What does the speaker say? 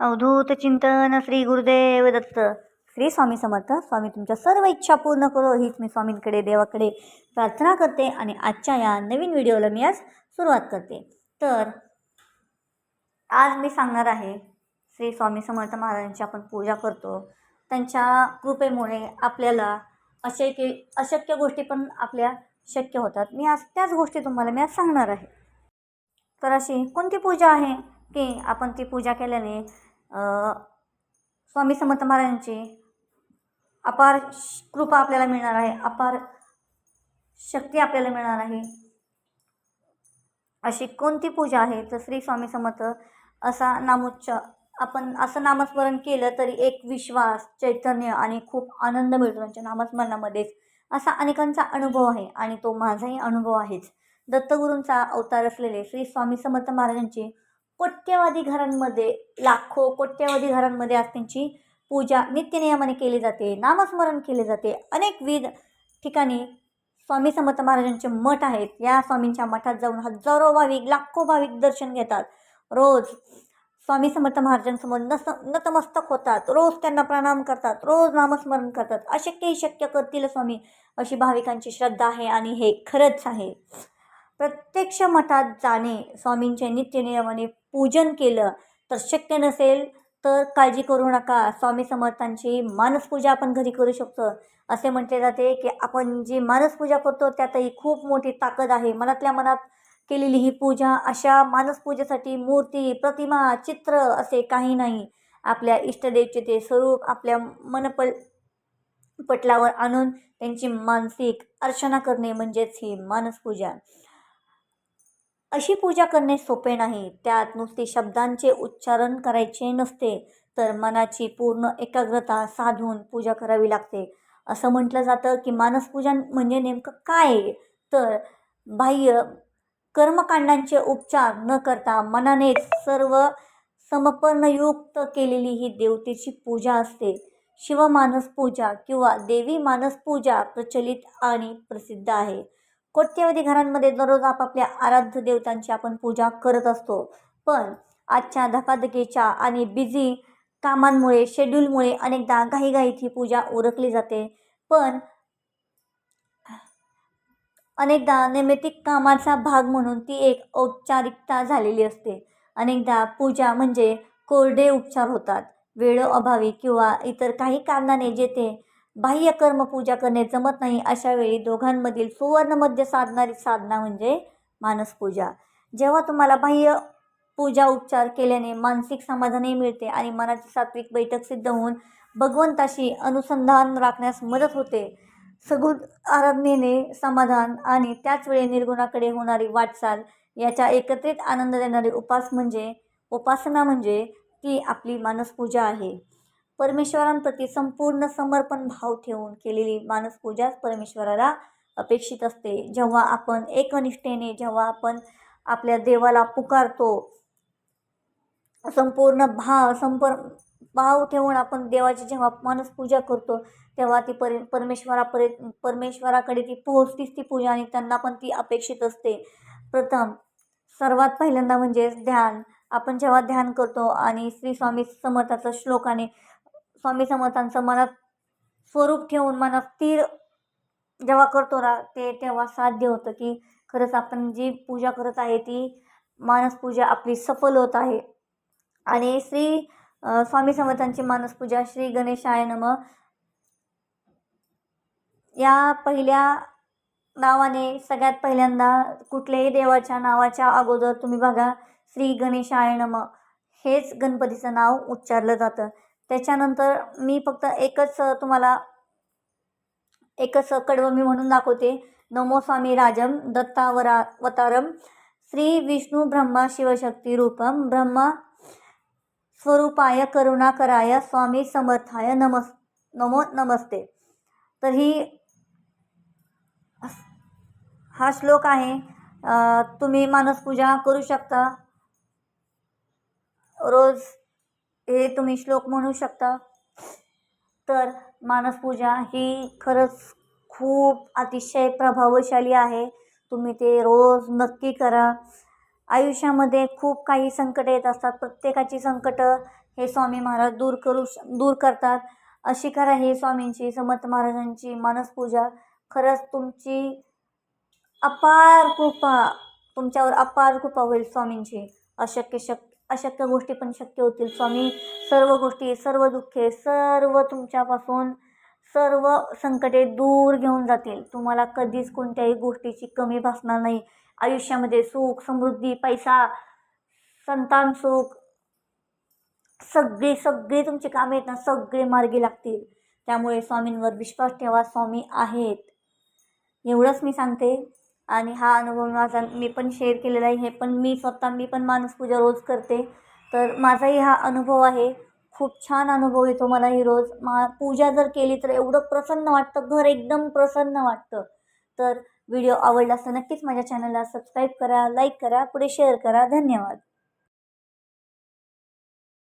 अवधूत चिंतन श्री गुरुदेव दत्त. श्री स्वामी समर्थ. स्वामी तुमच्या सर्व इच्छा पूर्ण करो. हीच मी स्वामींकडे देवाकडे प्रार्थना करते आणि आजच्या या नवीन व्हिडिओला मी आज सुरुवात करते. तर आज मी सांगणार आहे श्री स्वामी समर्थ महाराजांची आपण पूजा करतो. त्यांच्या कृपेमुळे आपल्याला अशक्य अशक्य गोष्टी पण आपल्या शक्य होतात. मी आज त्याच गोष्टी तुम्हाला मी आज सांगणार आहे. तर अशी कोणती पूजा आहे की आपण ती पूजा केल्याने स्वामी समर्थ महाराजांची अपार कृपा आपल्याला मिळणार आहे अपार शक्ती आपल्याला मिळणार आहे. अशी कोणती पूजा आहे तर श्री स्वामी समर्थ असा नामोच्च आपण असं नामस्मरण केलं तरी एक विश्वास चैतन्य आणि खूप आनंद मिळतो त्यांच्या नामस्मरणामध्येच. असा अनेकांचा अनुभव आहे आणि तो माझाही अनुभव आहेच. दत्तगुरूंचा अवतार असलेले श्री स्वामी समर्थ महाराजांची कोट्यवधी घरांमध्ये लाखो कोट्यवधी घरांमध्ये आज त्यांची पूजा नित्यनियमाने केली जाते नामस्मरण केले जाते. अनेक विध ठिकाणी स्वामी समर्थ महाराजांचे मठ आहेत. या स्वामींच्या मठात जाऊन हजारो भाविक लाखो भाविक दर्शन घेतात. रोज स्वामी समर्थ महाराजांसमोर नस नतमस्तक होतात. रोज त्यांना प्रणाम करतात. रोज नामस्मरण करतात. अशक्यही शक्य करतील स्वामी अशी भाविकांची श्रद्धा आहे आणि हे खरंच आहे. प्रत्यक्ष मठात जाणे स्वामींचे नित्यनियमाने पूजन केलं तर शक्य नसेल तर काळजी करू नका. स्वामी समर्थांची मानसपूजा आपण घरी करू शकतो. असे म्हटले जाते की आपण जी मानसपूजा करतो त्यातही खूप मोठी ताकद आहे. मनातल्या मनात केलेली ही पूजा अशा मानसपूजेसाठी मूर्ती प्रतिमा चित्र असे काही नाही. आपल्या इष्टदेवचे ते स्वरूप आपल्या मनपल पटलावर आणून त्यांची मानसिक अर्चना करणे म्हणजेच ही मानसपूजा. अशी पूजा करणे सोपे नाही. त्यात नुसती शब्दांचे उच्चारण करायचे नसते तर मनाची पूर्ण एकाग्रता साधून पूजा करावी लागते. असं म्हटलं जातं की मानसपूजन म्हणजे नेमकं काय? तर बाह्य कर्मकांडांचे उपचार न करता मनानेच सर्व समपर्णयुक्त केलेली ही देवतेची पूजा असते. शिवमानस पूजा किंवा देवी मानस पूजा प्रचलित आणि प्रसिद्ध आहे. कोट्यवधी घरांमध्ये दररोज आपापल्या आराध्य देवतांची आपण पूजा करत असतो. पण आजच्या धकाधकीच्या आणि बिझी कामांमुळे शेड्यूलमुळे अनेकदा घाईघाईत ही पूजा उरकली जाते. पण अनेकदा नैमित्तिक कामाचा भाग म्हणून ती एक औपचारिकता झालेली असते. अनेकदा पूजा म्हणजे कोरडे उपचार होतात. वेळोअभावी किंवा इतर काही कारणाने जेथे बाह्य कर्म पूजा करणे जमत नाही अशा वेळी दोघांमधील सुवर्णमध्य साधणारी साधना म्हणजे मानसपूजा जेव्हा तुम्हाला बाह्य पूजा उपचार केल्याने मानसिक समाधानही मिळते आणि मनाची सात्विक बैठक सिद्ध होऊन भगवंताशी अनुसंधान राखण्यास मदत होते. सगुण आराधनेने समाधान आणि त्याच वेळी निर्गुणाकडे होणारी वाटचाल याचा एकत्रित आनंद देणारी उपास म्हणजे उपासना म्हणजे ती आपली मानसपूजा आहे. परमेश्वरांप्रती संपूर्ण समर्पण भाव ठेवून केलेली मानसपूजाच परमेश्वराला अपेक्षित असते. जेव्हा आपण एकनिष्ठेने जेव्हा आपण आपल्या देवाला पुकारतो संपूर्ण भाव संपर भाव ठेवून आपण देवाची जेव्हा मानसपूजा करतो तेव्हा ती परि परमेश्वरापर्यंत परमेश्वराकडे ती पोहोचतीच ती पूजा आणि त्यांना पण ती अपेक्षित असते. प्रथम सर्वात पहिल्यांदा म्हणजे ध्यान. आपण जेव्हा ध्यान करतो आणि श्री स्वामी समर्थाचा श्लोकाने स्वामी समर्थांचं मनात स्वरूप ठेवून मनात स्थिर जेव्हा करतो ना ते तेव्हा साध्य होतं की खरंच आपण जी पूजा करत आहे ती मानसपूजा आपली सफल होत आहे. आणि श्री स्वामी समर्थांची मानसपूजा श्री गणेशाय नम. या पहिल्या नावाने सगळ्यात पहिल्यांदा कुठल्याही देवाच्या नावाच्या अगोदर तुम्ही बघा श्री गणेशाय नम. हेच गणपतीचं नाव उच्चारलं जातं. त्याच्यानंतर मी फक्त एकच तुम्हाला एकच कडवं मी म्हणून दाखवते. नमो स्वामी राजम दत्तावरा वतारम श्री विष्णू ब्रह्मा शिवशक्ती रूपम ब्रह्मा स्वरूपाय करुणाकराय स्वामी समर्थाय नमस् नमो नमस्ते. तर ही हा श्लोक आहे. तुम्ही मानसपूजा करू शकता. रोज हे तुम्ही श्लोक म्हणू शकता. तर मानसपूजा ही खरंच खूप अतिशय प्रभावशाली आहे. तुम्ही ते रोज नक्की करा. आयुष्यामध्ये खूप काही संकट येत असतात. प्रत्येकाची संकटं हे स्वामी महाराज दूर करू श दूर करतात. अशी करा हे स्वामींची समर्थ महाराजांची मानसपूजा खरंच तुमची अपार कृपा तुमच्यावर अपार कृपा होईल स्वामींची. अशक्य शक अशक्य गोष्टी पण शक्य होतील. स्वामी सर्व गोष्टी सर्व दुःखे सर्व तुमच्यापासून सर्व संकटे दूर घेऊन जातील. तुम्हाला कधीच कोणत्याही गोष्टीची कमी भासणार नाही. आयुष्यामध्ये सुख समृद्धी पैसा संतान सुख सगळी सगळी तुमची कामे आहेत ना सगळे मार्गी लागतील. त्यामुळे स्वामींवर विश्वास ठेवा स्वामी आहेत. एवढंच मी सांगते. आणि हा अनुभव माझा मी पण शेअर केलेला आहे. हे पण मी स्वतः मी पण मानसपूजा रोज करते. तर माझाही हा अनुभव आहे. खूप छान अनुभव येतो मला ही रोज. मा पूजा जर केली तर एवढं प्रसन्न वाटतं. घर एकदम प्रसन्न वाटतं. तर व्हिडिओ आवडला असता नक्कीच माझ्या चॅनलला सबस्क्राईब करा लाईक करा पुढे शेअर करा. धन्यवाद.